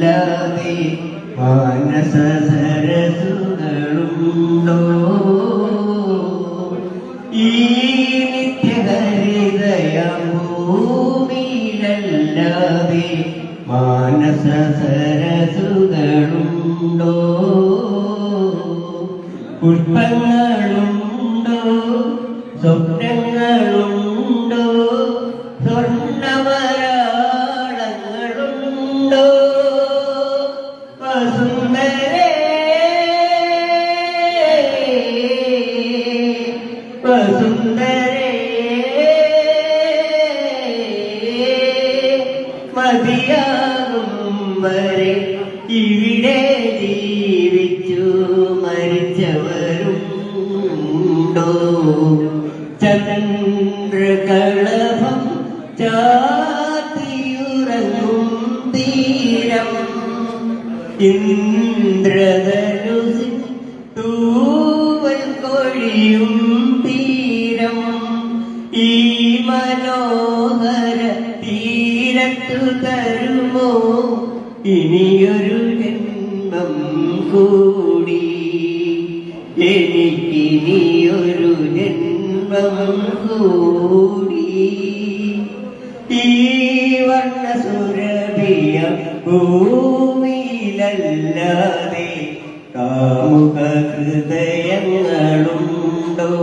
ഭൂമിയിലല്ലാതെ മാനസ ഈ നിത്യഹരിതയം ഭൂമിയിലല്ലാതെ പുഷ്പങ്ങളുണ്ടോ? സ്വപ്നങ്ങളുണ്ടോ? സ്വർണമരാളങ്ങളുണ്ടോ മതിയാകും വരെ. ഇവിടെ ജീവിച്ചു മരിച്ചവരുണ്ടോ? ചന്ദ്രകളഭം ചാത്തിയുറങ്ങും തീരം. ഇന്ദ്രധനുസിൻ തൂവൽ കൊഴിയും തീരം. ഈ മനോഹര തരുമോ? ഇനിയൊരു ജന്മം കൂടി. എനിക്കിനിയൊരു ജന്മം കൂടി. ഈ വർണസുരഭിയ ഭൂമിയിലല്ലാതെ കാമുക ഹൃദയങ്ങളുണ്ടോ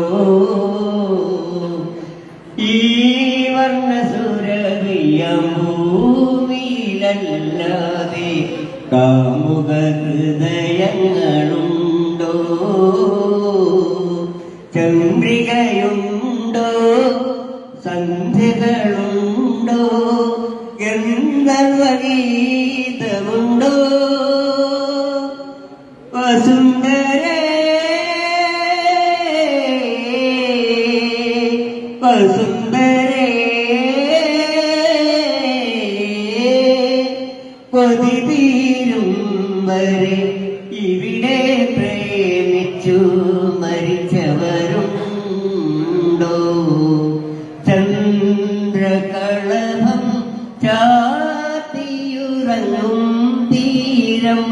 ഈ വർണസുരഭിയ ഭൂമിയിലല്ലാതെ കാമുക ഹൃദയങ്ങളുണ്ടോ ചന്ദ്രികയുണ്ടോ? സന്ധ്യകളുണ്ടോ? ഗന്ധർവഗീതമുണ്ടോ വസുന്ധരേ വസുന്ധരേ. കൊതി തീരും വരെ ഇവിടെ പ്രേമിച്ചു മരിച്ചവരുണ്ടോ? ചന്ദ്രകളഭം ചാത്തിയുറങ്ങും തീരം.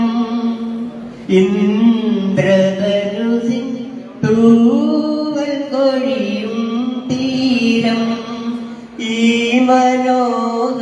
ഇന്ദ്രധനുസിൻ തൂവൽ കൊഴിയും തീരം. ഈ മനോഹ